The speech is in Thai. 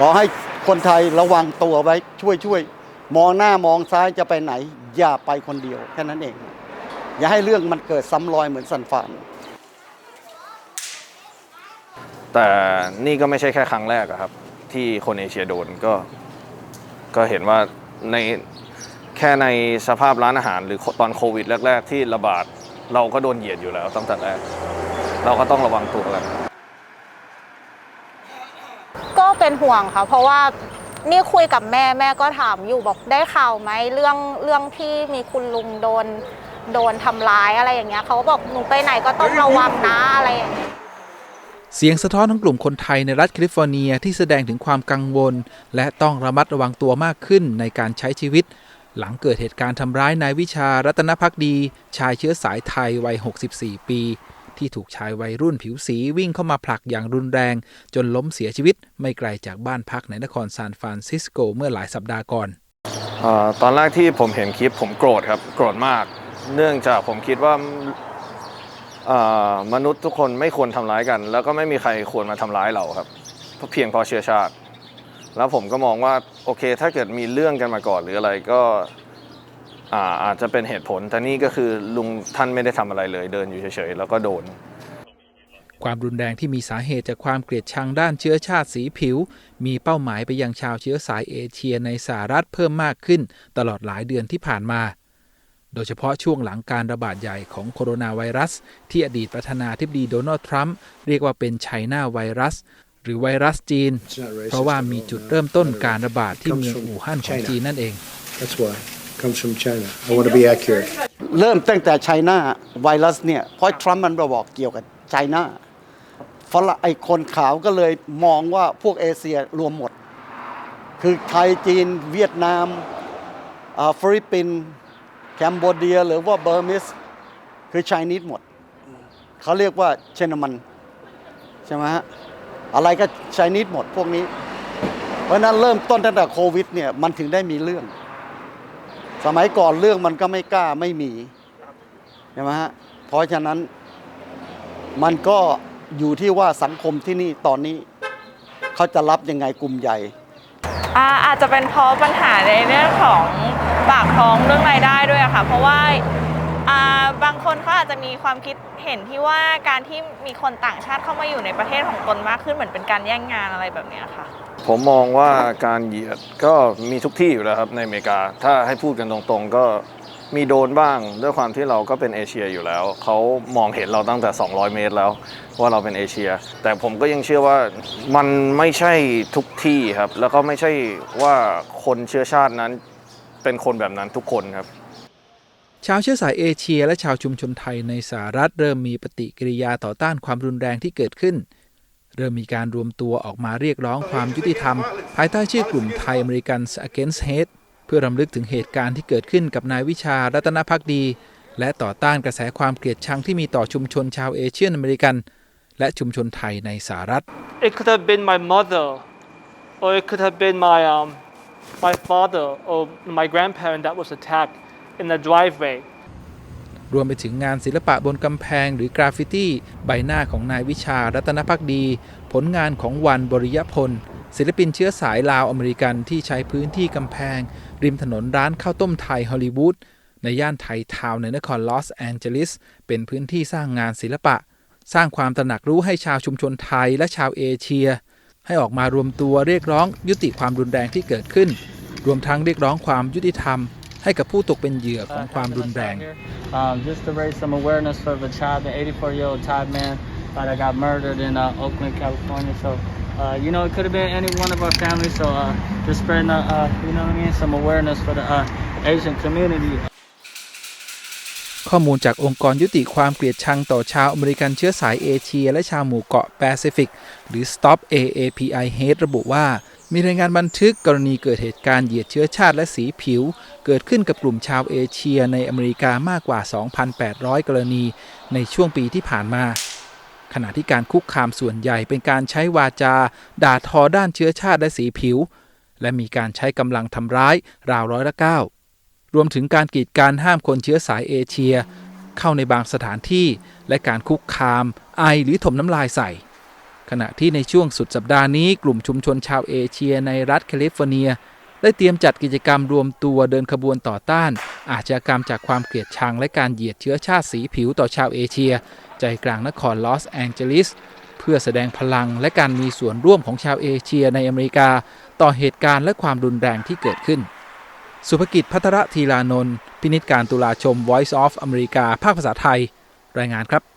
ขอให้คนไทยระวังตัวไว้ช่วยช่วยมองหน้ามองซ้ายจะไปไหน อย่าไปคนเดียวแค่นั้นเอง อย่าให้เรื่องมันเกิดซ้ำรอยเหมือนสันฟานแต่นี่ก็ไม่ใช่แค่ครั้งแรกอะครับ ที่คนเอเชียโดนก็ ก็เห็นว่าในแค่ในสภาพร้านอาหาร หรือตอนโควิดแรก ๆ ที่ระบาด เราก็โดนเหยียดอยู่แล้วตั้งแต่แรก เราก็ต้องระวังตัวกัน ก็เป็นห่วงค่ะ เพราะว่านี่คุยกับแม่แม่ก็ถามอยู่บอกได้ข่าวไหมเรื่องเรื่องที่มีคุณลุงโดนโดนทำร้ายอะไรอย่างเงี้ยเขาบอกหนูไปไหนก็ต้องระวังนะอะไรอย่างเงี้ยเสียงสะท้อนของกลุ่มคนไทยในรัฐแคลิฟอร์เนียที่แสดงถึงความกังวล และต้องระมัดระวังตัวมากขึ้นในการใช้ชีวิต หลังเกิดเหตุการณ์ทำร้ายนายวิชารัตนพักดี ชายเชื้อสายไทยวัย 64 ปี ที่ถูกชายวัยรุ่นผิวสีวิ่งเข้ามาผลักอย่างรุนแรง จนล้มเสียชีวิตไม่ไกลจากบ้านพักในนครซานฟรานซิสโกเมื่อหลายสัปดาห์ก่อนอตอนแรกที่ผมเห็นคลิปผมโกรธครับโกรธมาก เนื่องจากผมคิดว่ามนุษย์ทุกคนไม่ควรทำร้ายกัน แล้วก็ไม่มีใครควรมาทำร้ายเราครับเพียงเพราะเชื้อชาติ แล้วผมก็มองว่าโอเค ถ้าเกิดมีเรื่องกันมาก่อนหรืออะไรก็ อาจจะเป็นเหตุผลแต่นี่ก็คือลุงท่านไม่ได้ทำอะไรเลย เดินอยู่เฉยๆแล้วก็โดน ความรุนแรงที่มีสาเหตุจากความเกลียดชังด้านเชื้อชาติสีผิว มีเป้าหมายไปยังชาวเชื้อสายเอเชียในสหรัฐเพิ่มมากขึ้น ตลอดหลายเดือนที่ผ่านมา โดยเฉพาะช่วงหลังการระบาดใหญ่ของโคโรนาไวรัส ที่อดีตประธานาธิบดีโดนัลด์ทรัมป์เรียกว่าเป็นไชน่าไวรัสหรือไวรัสจีน เพราะว่ามีจุดเริ่มต้นการระบาดที่เมืองอู่ฮั่นของจีนนั่นเอง That's why. Comes from China. I want to be accurate. เริ่มตั้งแต่ไชน่าไวรัสเนี่ยเพราะทรัมป์มันมาบอกเกี่ยวกับไชน่าฝรั่งไอ้คนขาวก็เลยมองว่าพวกเอเชียรวมหมด คือไทยจีนเวียดนามอ่าฟิลิปปินส์แคนเบเดีย หรือว่าเบอร์มิส คือไชนีสหมด เขาเรียกว่าเชนมัน ใช่ไหมฮะ อะไรก็ไชนีสหมดพวกนี้ เพราะฉะนั้นเริ่มต้นตั้งแต่โควิดเนี่ยมันถึงได้มีเรื่อง สมัยก่อนเรื่องมันก็ไม่กล้าไม่มีใช่ไหมฮะเพราะฉะนั้นมันก็อยู่ที่ว่าสังคมที่นี่ตอนนี้เขาจะรับยังไงกลุ่มใหญ่ อาอาจจะเป็นเพราะปัญหาในเรื่องของปากท้องเรื่องรายได้ด้วยอะค่ะ เพราะว่า อ่าบางคนเขาอาจจะมีความคิดเห็นที่ว่าการที่มีคนต่างชาติเข้ามาอยู่ในประเทศของตนมากขึ้นเหมือนเป็นการแย่งงานอะไรแบบเนี้ยค่ะ ผมมองว่าการเหยียดก็มีทุกที่อยู่แล้วครับในอเมริกา ถ้าให้พูดกันตรงๆ ก็มีโดนบ้างด้วยความที่เราก็เป็นเอเชียอยู่แล้ว เขามองเห็นเราตั้งแต่ 200 เมตรแล้ว ว่าเราเป็นเอเชีย แต่ผมก็ยังเชื่อว่ามันไม่ใช่ทุกที่ครับ แล้วก็ไม่ใช่ว่าคนเชื้อชาตินั้นเป็นคนแบบนั้นทุกคนครับ ชาวเชื้อสายเอเชีย และชาวชุมชนไทยในสหรัฐเริ่มมีปฏิกิริยาต่อต้านความรุนแรงที่เกิดขึ้น เริ่มมีการรวมตัวออกมาเรียกร้องความยุติธรรม ภายใต้ชื่อกลุ่มไทยอเมริกัน Against Hate เพื่อรำลึกถึงเหตุการณ์ที่เกิดขึ้นกับนายวิชารัตนพักดี และต่อต้านกระแสความเกลียดชังที่มีต่อชุมชนชาวเอเชียนอเมริกัน และชุมชนไทยในสหรัฐ It could have been my mother, or it could have been my um, my father or my grandparent that was attacked in the driveway. รวมไปถึงงานศิลปะบนกำแพงหรือกราฟฟิตี้ ใบหน้าของนายวิชารัตนพักดี ผลงานของวันบริยพล ศิลปินเชื้อสายลาวอเมริกันที่ใช้พื้นที่กำแพง ริมถนนร้านข้าวต้มไทยฮอลลีวูดในย่านไทยทาวน์ในนครลอสแอนเจลิสเป็นพื้นที่สร้างงานศิลปะ สร้างความตระหนักรู้ให้ชาวชุมชนไทยและชาวเอเชีย ให้ออกมารวมตัวเรียกร้องยุติความรุนแรงที่เกิดขึ้น รวมทั้งเรียกร้องความยุติธรรม ให้กับผู้ตกเป็นเหยื่อของความรุนแรง Um, just to raise some awareness for the child, the 84-year-old Todd man uh, that got murdered in uh, Oakland, California. So, uh, you know, it could have been any one of our families. So, uh, just spreading, uh, uh, you know what I mean, some awareness for the uh, Asian community. ข้อมูลจากองค์กรยุติความเกลียดชังต่อชาวอเมริกันเชื้อสายเอเชีย และชาวหมู่เกาะแปซิฟิก หรือ Stop AAPI Hate ระบุว่า มีรายงานบันทึกกรณีเกิดเหตุการณ์เหยียดเชื้อชาติและสีผิว เกิดขึ้นกับกลุ่มชาวเอเชียในอเมริกามากกว่า 2,800 กรณีในช่วงปีที่ผ่านมา ขณะที่การคุกคามส่วนใหญ่เป็นการใช้วาจา ด่าทอด้านเชื้อชาติและสีผิว และมีการใช้กำลังทำร้ายราวร้อยละเก้ารวมถึงการกีดการห้ามคนเชื้อสายเอเชีย เข้าในบางสถานที่ และการคุกคาม ไอหรือถมน้ำลายใส่ ขณะที่ในช่วงสุดสัปดาห์นี้กลุ่มชุมชนชาวเอเชียในรัฐแคลิฟอร์เนีย ได้เตรียมจัดกิจกรรมรวมตัวเดินขบวนต่อต้าน อาชญากรรมจากความเกลียดชังและการเหยียดเชื้อชาติสีผิวต่อชาวเอเชีย ใจกลางนครลอสแองเจลิสเพื่อแสดงพลังและการมีส่วนร่วมของชาวเอเชียในอเมริกา ต่อเหตุการณ์และความรุนแรงที่เกิดขึ้น สุภกิจพัทรทีลานนท์พินิจการตุลาชม Voice of อเมริกาภาคภาษาไทย รายงานครับ